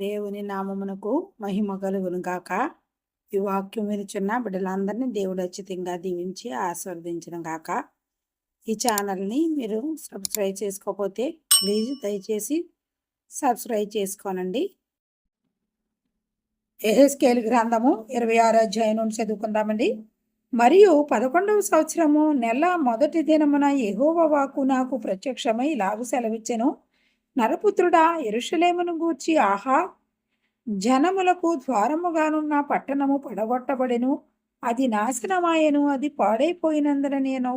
దేవుని నామమునకు మహిమ కలుగును గాక. ఈ వాక్యం వినిచున్న బిడ్డలందరినీ దేవుడు అచ్చితంగా దీవించి ఆస్వాదించడం గాక. ఈ ఛానల్ని మీరు సబ్స్క్రైబ్ చేసుకోకపోతే ప్లీజ్ దయచేసి సబ్స్క్రైబ్ చేసుకోనండి. ఏహెస్కేల్ గ్రంథము ఇరవై ఆరు అధ్యాయం నుండి చదువుకుందామండి. మరియు పదకొండవ సంవత్సరము నెల మొదటి దినమున ఎహోవ వాకు నాకు ప్రత్యక్షమై లాగు సెలవిచ్చెను. నరపుత్రుడా ఎరుషలేమును గూర్చి ఆహా జనములకు ద్వారముగానున్న పట్టణము పడగొట్టబడెను. అది నాశనమాయెను అది పాడైపోయినందున నేను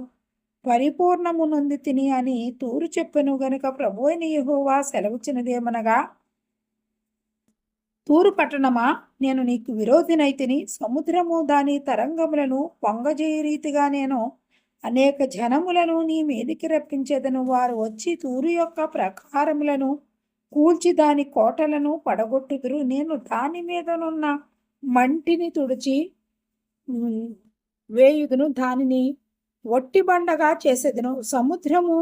పరిపూర్ణము నుంది తిని అని తూరు చెప్పెను గనుక ప్రభు అయిన యెహోవా సెలవుచ్చినదేమనగా తూరు పట్టణమా నేను నీకు విరోధినైతిని సముద్రము దాని తరంగములను పొంగజేయ రీతిగా నేను అనేక జనములను నీ మీదికి రప్పించేదను. వారు వచ్చి తూరు యొక్క ప్రకారములను కూల్చి దాని కోటలను పడగొట్టుదురు. నేను దాని మీదనున్న మంటిని తుడిచి వేయుదును. దానిని ఒట్టి బండగా చేసేదను. సముద్రము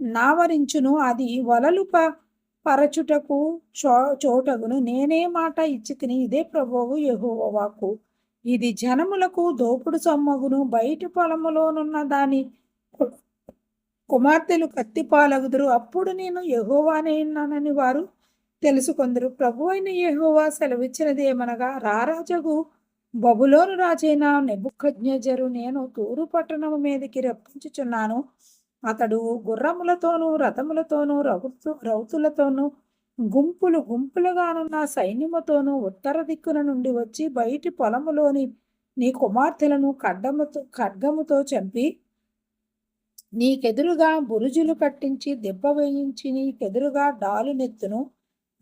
నావరించును. అది వలలు ప పరచుటకు చో చోటగును. నేనే మాట ఇచ్చి తిని ఇదే ప్రభువు యహోవాకు. ఇది జనములకు దోపుడు సొమ్మగును. బయటి పొలములోనున్న దాని కుమార్తెలు కత్తి పాలగుదురు. అప్పుడు నేను యెహోవానే ఉన్నానని వారు తెలుసుకొందరు. ప్రభు అయిన యెహోవా సెలవిచ్చినది ఏమనగా రారాజగు బబులోను రాజైన నెబుకజ్ఞజరు నేను తూరు పట్టణము మీదకి రప్పించుచున్నాను. అతడు గుర్రములతోనూ రథములతోనూ రౌతు రౌతులతోనూ గుంపులు గుంపులుగానున్న సైన్యముతోనూ ఉత్తర దిక్కున నుండి వచ్చి బయటి పొలములోని నీ కుమార్తెలను ఖడ్గముతో ఖడ్గముతో చంపి నీకెదురుగా బురుజులు కట్టించి దెబ్బ వేయించి నీకెదురుగా డాలు నెత్తును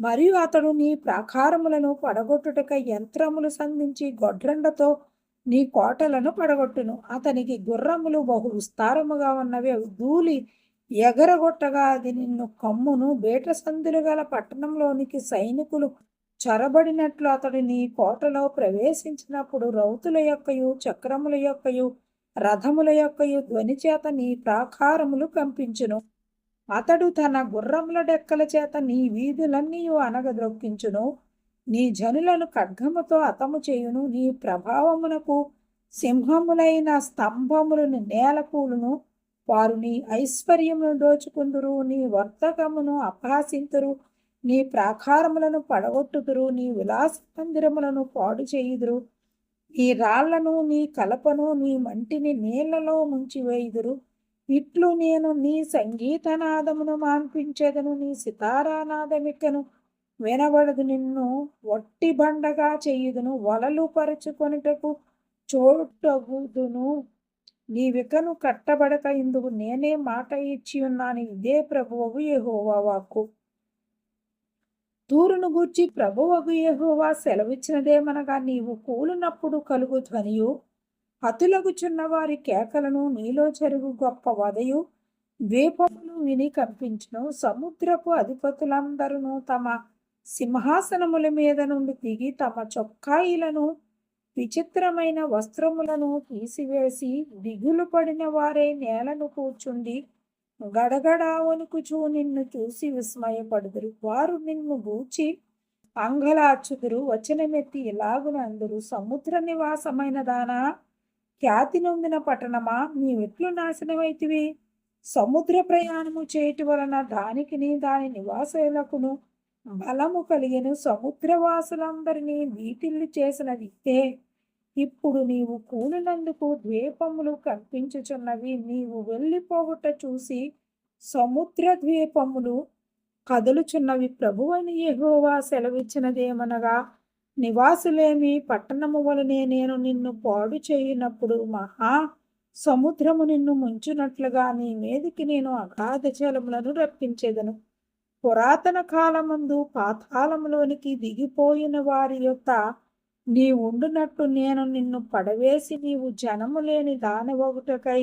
మరియు అతడు నీ ప్రాకారములను పడగొట్టుటక యంత్రములు సంధించి గొడ్రండతో నీ కోటలను పడగొట్టును. అతనికి గుర్రములు బహు విస్తారముగా ఉన్నవి. అవి ధూళి ఎగరగొట్టగా అది నిన్ను కమ్మును. బేట సందులు గల పట్టణంలోనికి సైనికులు చొరబడినట్లు అతడు నీ కోటలో ప్రవేశించినప్పుడు రౌతుల యొక్కయు చక్రముల యొక్కయు రథముల యొక్కయు ధ్వని చేత నీ ప్రాకారములు కంపించును. అతడు తన గుర్రముల డెక్కల చేత నీ వీధులన్నీ అనగద్రొక్కించును నీ జనులను ఖడ్గముతో అతము చేయును. నీ ప్రభావమునకు సింహములైన స్తంభములను నేలకూలును. వారు నీ ఐశ్వర్యమును దోచుకుందురు నీ వర్తకమును అపహాసింతురు నీ ప్రాకారములను పడగొట్టుదురు నీ విలాస మందిరములను పాడు చేయుదురు. నీ రాళ్ళను నీ కలపను నీ మంటిని నీళ్ళలో ముంచివేయుదురు ఇట్లు నేను నీ సంగీతనాదమును మాన్పించేదను నీ సితారానాదమికను వినబడదు నిన్ను వట్టి బండగా చేయుదును వలలు పరుచుకొనుటకు చోటగుదును. నీ వికను కట్టబడక ఇందుకు నేనే మాట ఇచ్చి ఉన్నాను. ఇదే ప్రభువు యహోవా వాక్కు. తూరును గూర్చి ప్రభువగు యహోవా సెలవిచ్చినదేమనగా నీవు కూలినప్పుడు కలుగు ధ్వనియు. హతులగుచున్న వారి కేకలను నీలో చెరుగు గొప్ప వదయు ద్వీపములు విని కంపించును. సముద్రపు అధిపతులందరూ తమ సింహాసనముల మీద నుండి దిగి తమ చొక్కాయిలను విచిత్రమైన వస్త్రములను తీసివేసి దిగులు పడిన వారే నేలను కూర్చుండి గడగడా వణుకుచూ నిన్ను చూసి విస్మయపడుదురు. వారు నిన్ను గూచి అంగలార్చుదురు. వచనమెత్తి ఇలాగునందురు సముద్ర నివాసమైన దానా? ఖ్యాతి నొందిన పట్టణమా? నీవెట్లు నాశనమైతివి? సముద్ర ప్రయాణము చేయటి వలన దానికిని దాని నివాసులకును బలము కలిగిన. సముద్రవాసులందరినీ వీటిల్లు చేసినది ఇదే ఇప్పుడు నీవు కూలినందుకు ద్వీపములు కనిపించుచున్నవి నీవు వెళ్ళిపోవుట చూసి సముద్ర ద్వీపములు కదులుచున్నవి. ప్రభువని ఎహోవా సెలవిచ్చినదేమనగా నివాసులేమి పట్టణము వలనే నేను నిన్ను పాడు చేయనప్పుడు మహా సముద్రము నిన్ను ముంచునట్లుగా నీ మీదికి నేను అగాధ జలములను రప్పించేదను. పురాతన కాలమందు పాతాళములోనికి దిగిపోయిన వారి యొక్క నీ ఉండునట్టు నేను నిన్ను పడవేసి నీవు జనము లేని దానవగుటకై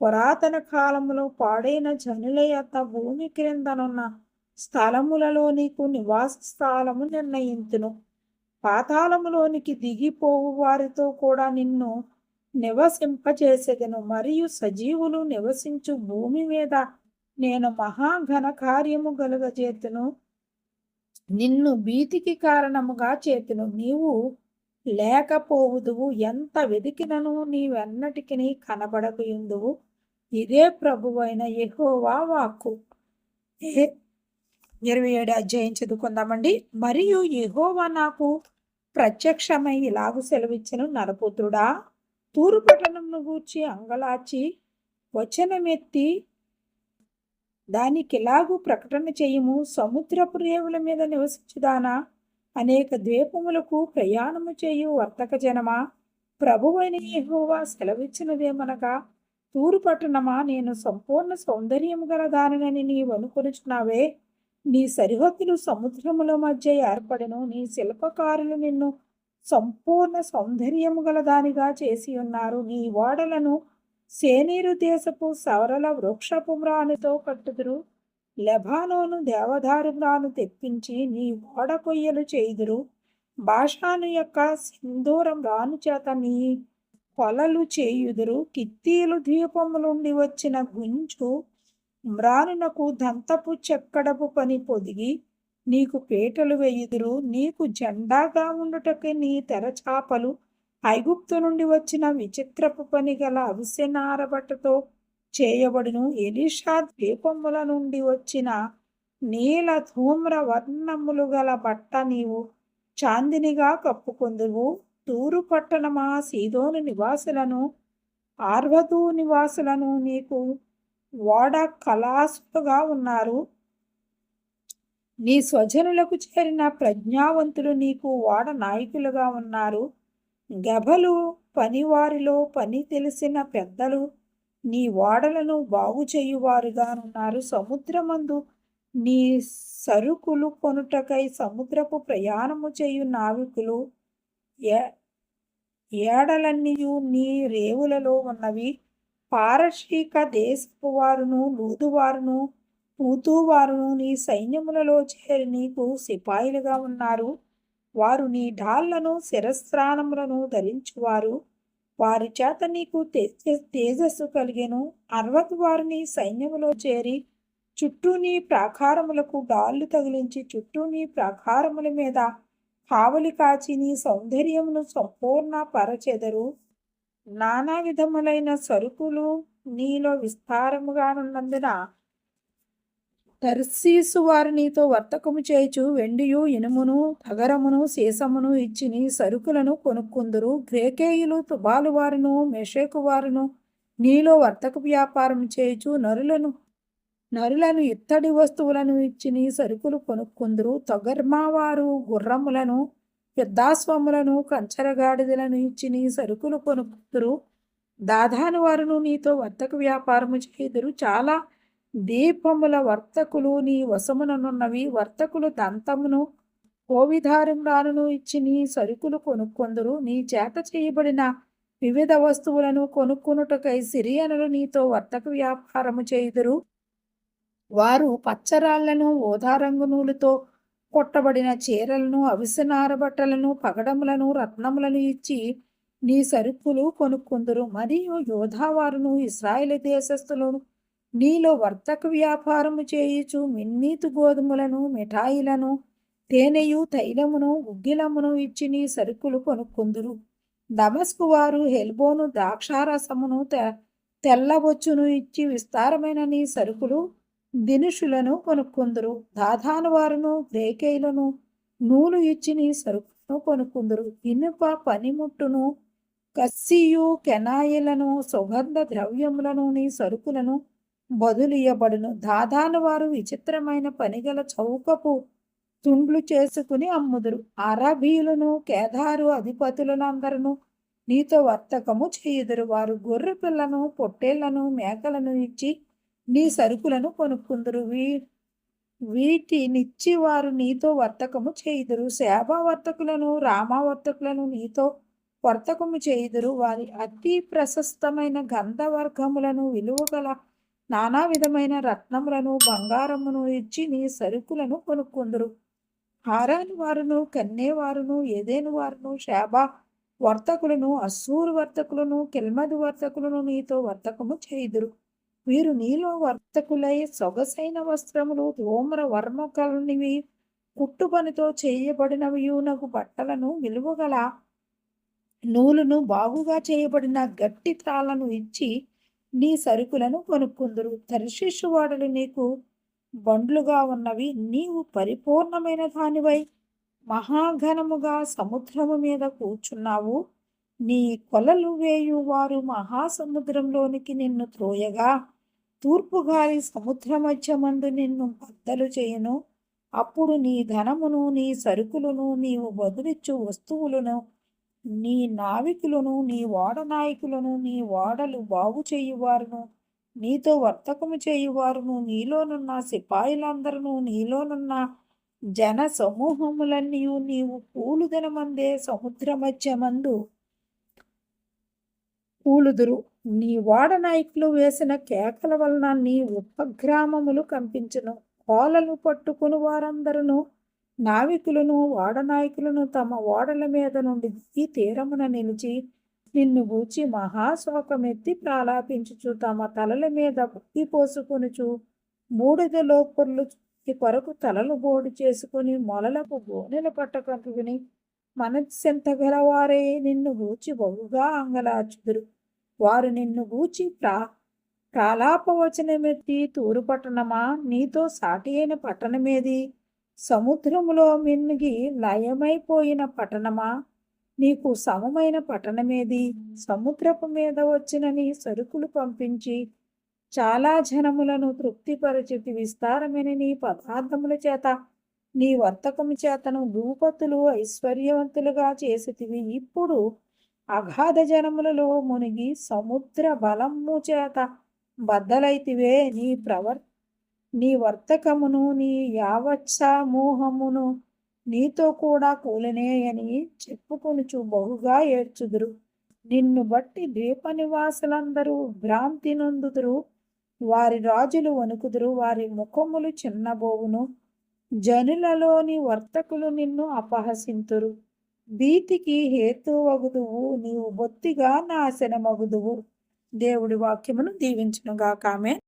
పురాతన కాలములో పాడైన జనుల యొక్క భూమి క్రిందనున్న స్థలములలో నీకు నివాస స్థలము నిర్ణయించును పాతాళములోనికి దిగిపోవు వారితో కూడా నిన్ను నివసింపచేసేదను మరియు సజీవులు నివసించు భూమి మీద నేను మహాఘన కార్యము గలుగజేతును. నిన్ను భీతికి కారణముగా చేతును. నీవు లేకపోవుదువు ఎంత వెదికినను నీవెన్నటికి కనబడకయుందువు. ఇదే ప్రభువైన ఎహోవా వాక్కు. ఏ- ఇరవై ఏడు అధ్యాయం చదువుకుందామండి. మరియు యెహోవా నాకు ప్రత్యక్షమై ఇలాగు సెలవిచ్చను నరపుత్రుడా. తూరు పట్టణంను గూర్చి అంగలాచి వచనమెత్తి దానికి ఇలాగూ ప్రకటన చేయము. సముద్రపు రేవుల మీద నివసించుదానా? అనేక ద్వీపములకు ప్రయాణము చేయు వర్తక జనమా? ప్రభువైన హోవా సెలవిచ్చినదేమనగా తూరు పట్టణమా నేను సంపూర్ణ సౌందర్యము గల దానినని నీవు అనుకొనుచున్నావే. నీ సరిహద్దులు సముద్రముల మధ్య ఏర్పడను. నీ శిల్పకారులు నిన్ను సంపూర్ణ సౌందర్యము గల దానిగా చేసి ఉన్నారు. నీ ఓడలను సేనీరు దేశపు సవరల వృక్షపు మ్రానుతో కట్టుదురు. లెబానోను దేవదారు తెప్పించి నీ ఓడ కొయ్యలు చేయుదురు. భాషాను యొక్క సింధూరం రాను చేత నీ కొలలు చేయుదురు. కిత్తీలు ద్వీపము నుండి వచ్చిన గుంజు మ్రానునకు దంతపు చెక్కడపు పని పొదిగి నీకు పీటలు వేయుదురు. నీకు జెండాగా ఉండుటకి నీ తెరచాపలు ఐగుప్తు నుండి వచ్చిన విచిత్రపు పని గల అవిసెనారబట్టతో చేయబడును. ఎలీషా ద్వీపముల నుండి వచ్చిన నీల ధూమ్ర వర్ణములు గల బట్ట నీవు చాందినిగా కప్పుకొందువు. తూరు పట్టణమా సీదోను నివాసులను ఆర్వదు నివాసులను నీకు ఓడ కళాసులుగా ఉన్నారు. నీ స్వజనులకు చేరిన ప్రజ్ఞావంతులు నీకు ఓడ నాయకులుగా ఉన్నారు. గభలు పనివారిలో పని తెలిసిన పెద్దలు నీ ఓడలను బాగు చేయువారుగానున్నారు. సముద్రమందు నీ సరుకులు కొనుటకై సముద్రపు ప్రయాణము చేయు నావికులు ఏ ఏడలన్నీయు నీ రేవులలో ఉన్నవి. పారశీక దేశపు వారును లూదువారును పూతువారును నీ సైన్యములలో చేరి నీకు సిపాయిలుగా ఉన్నారు. వారు నీ ఢాళ్ళను శిరస్త్రాణములను ధరించువారు. వారి చేత నీకు తేజస్సు కలిగెను. అర్వత్ వారిని సైన్యములో చేరి చుట్టూ నీ ప్రాకారములకు డాళ్ళు తగిలించి చుట్టూ నీ ప్రాకారముల మీద కావలి కాచి నీ సౌందర్యమును సంపూర్ణ పరచెదరు. నానా విధములైన సరుకులు నీలో విస్తారముగానున్నందున తర్సీసు వారు నీతో వర్తకము చేయుచు వెండియు ఇనుమును తగరమును సీసమును ఇచ్చిని సరుకులను కొనుక్కుందురు. గ్రేకేయులు తుబాలు వారును మెషేకు వారును నీలో వర్తక వ్యాపారం చేయుచు నరులను నరులను ఇత్తడి వస్తువులను ఇచ్చిని సరుకులు కొనుక్కుందురు. తగర్మావారు గుర్రములను యుద్ధాస్వములను కంచరగాడిదలను ఇచ్చిని సరుకులు కొనుక్కుందురు. దాదాను వారును నీతో వర్తక వ్యాపారము చేయుదురు. చాలా దీపముల వర్తకులు నీ వశముననున్నవి. వర్తకులు దంతమును కోవిధారంగాను ఇచ్చి నీ సరుకులు కొనుక్కొందరు. నీ చేత చేయబడిన వివిధ వస్తువులను కొనుక్కునుటకై సిరియనులు నీతో వర్తక వ్యాపారము చేయుదురు. వారు పచ్చరాళ్ళను ఓదారంగు నూలుతో కొట్టబడిన చీరలను అవిసనార బట్టలను పగడములను రత్నములను ఇచ్చి నీ సరుకులు కొనుక్కుందురు. మరియు యోధావారును ఇస్రాయేల్ దేశస్థులను నీలో వర్తక వ్యాపారము చేయుచు మిన్నీతు గోధుమలను మిఠాయిలను తేనెయు తైలమును గుగ్గిలమును ఇచ్చి నీ సరుకులు కొనుక్కుందురు. దమస్కు వారు హెల్బోను ద్రాక్షారసమును తె తెల్లబొచ్చును ఇచ్చి విస్తారమైన నీ సరుకులు దినుషులను కొనుక్కుందురు. దాదాను వారును గ్రేకేయులను నూలు ఇచ్చి నీ సరుకును కొనుక్కుందురు. ఇనుప పనిముట్టును కస్సియు కెనాయిలను సుగంధ ద్రవ్యములను నీ సరుకులను బదులియబడును దాదాను వారు విచిత్రమైన పనిగల చౌకపు తుండ్లు చేసుకుని అమ్ముదురు. అరబీయులను కేదారు అధిపతులనందరూ నీతో వర్తకము చేయుదురు. వారు గొర్రె పిల్లను పొట్టేళ్ళను మేకలను ఇచ్చి నీ సరుకులను కొనుక్కుందురు. వీ వీటినిచ్చి వారు నీతో వర్తకము చేయుదురు. సేవా వర్తకులను రామా వర్తకులను నీతో వర్తకము చేయుదురు. వారి అతి ప్రశస్తమైన గంధవర్గములను విలువగల నానా విధమైన రత్నములను బంగారమును ఇచ్చి నీ సరుకులను కొనుక్కుందురు. హారాని వారును కన్నేవారును ఏదేను వారును శాబా వర్తకులను అస్సూరు వర్తకులను కెల్మదు వర్తకులను నీతో వర్తకము చేయుదురు. వీరు నీలో వర్తకులై సొగసైన వస్త్రములు ధూమ్ర వర్మ కలినివి కుట్టు పనితో చేయబడినవియునగు బట్టలను విలువగల నూలును బాగుగా చేయబడిన గట్టి త్రాలను ఇచ్చి నీ సరుకులను కొనుక్కుందురు. తర్షీషు వాడలు నీకు బండ్లుగా ఉన్నవి నీవు పరిపూర్ణమైన దానివై మహాఘనముగా సముద్రము మీద కూర్చున్నావు. నీ కొలలు వేయు వారు మహాసముద్రంలోనికి నిన్ను త్రోయగా. తూర్పుగారి సముద్ర మధ్యమందు నిన్ను బద్దలు చేయను. అప్పుడు నీ ధనమును నీ సరుకులను నీవు బదులిచ్చు వస్తువులను నీ నావికులను నీ ఓడ నాయకులను నీ ఓడలు బాగు చేయువారును నీతో వర్తకము చేయువారును నీలోనున్న సిపాయిలందరూ నీలోనున్న జన సమూహములన్నీ నీవు పూలుదనమందే సముద్ర మధ్యమందు కూలుదురు. నీ ఓడ నాయకులు వేసిన కేకల వలన నీ ఉపగ్రామములు కంపించును. కోలలు పట్టుకుని వారందరూ నావికులను ఓడనాయకులను తమ ఓడల మీద నుండి ఈ తీరమున నిలిచి నిన్ను గూచి మహాశోకమెత్తి ప్రాలాపించుచు తమ తలల మీద బుక్కి పోసుకొనుచు మూడిదలో లోపర్లు కొరకు తలలు బోడు చేసుకుని మొలలకు గోనెల పట్టకట్టుకుని మనస్సెంత గలవారే నిన్ను గూచి బహుగా అంగలాచుదురు వారు నిన్ను గూచి ప్రా ప్రాలాపవచనమెత్తి తూరు పట్టణమా నీతో సాటి అయిన పట్టణమేది? సముద్రములో మిన్నిగి లయమైపోయిన పట్టణమా? నీకు సమమైన పట్టణమేది? సముద్రపు మీద వచ్చిన నీ సరుకులు పంపించి చాలా జనములను తృప్తిపరచి విస్తారమైన నీ పదార్థముల చేత నీ వర్తకము చేతను భూపతులు ఐశ్వర్యవంతులుగా చేసితివి. ఇప్పుడు అగాధ జనములలో మునిగి సముద్ర బలము చేత బద్దలైతివే నీ ప్రవర్ నీ వర్తకమును నీ యావత్సమూహమును నీతో కూడా కూలినేయని చెప్పుకొనుచు బహుగా ఏడ్చుదురు. నిన్ను బట్టి ద్వీప నివాసులందరూ భ్రాంతి నొందుదురు. వారి రాజులు వణుకుదురు. వారి ముఖములు చిన్నబోవును. జనులలోని వర్తకులు నిన్ను అపహసింతురు. భీతికి హేతువగుదువు. నీవు బొత్తిగా నాశనమగుదువు. దేవుడి వాక్యమును దీవించునుగాక. ఆమె